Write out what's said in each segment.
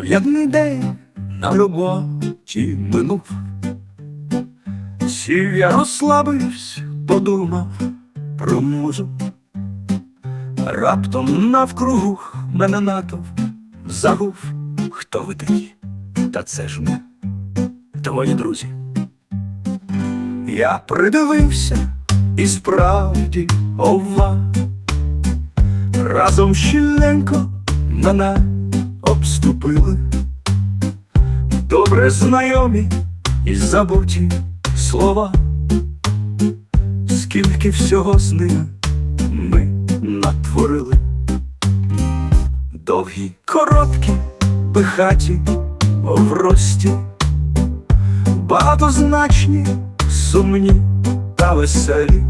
Як день на роботі минув, сів я розслабився, подумав про музу. Раптом навкруг мене натовп загув, хто ви такі? Та це ж ми, твої друзі. Я придивився і справді ова. Разом щільненько мене обступили. Добре знайомі і забуті слова. Скільки всього з ними ми натворили. Довгі, короткі, пихаті, в рості, багатозначні, сумні та веселі,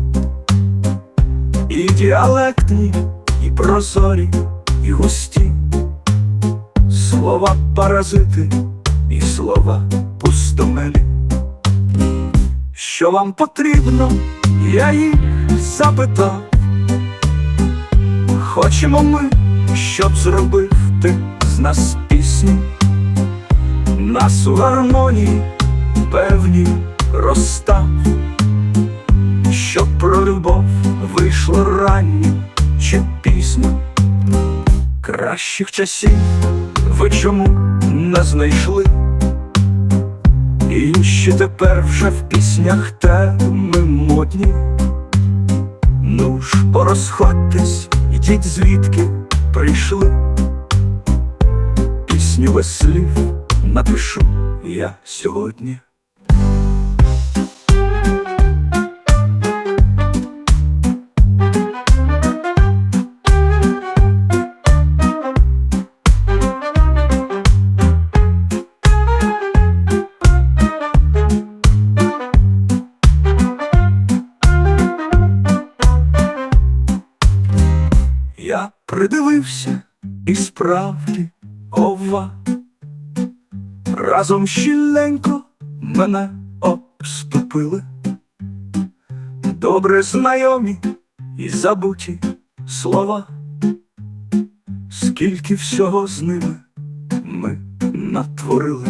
і діалектні, і прозорі, і густі, слова паразити, і слова пустомелі. Що вам потрібно, я їх запитав. Хочемо ми, щоб зробив ти з нас пісню, нас у гармонії певні розстав, щоб про любов вийшло ранню чи пісню. Кращих часів ви чому не знайшли? Інші тепер вже в піснях теми модні. Ну ж, порозходьтесь, йдіть звідки прийшли. Пісню без слів напишу я сьогодні. Я придивився і справді ова. Разом щільненько мене обступили. Добре знайомі і забуті слова. Скільки всього з ними ми натворили.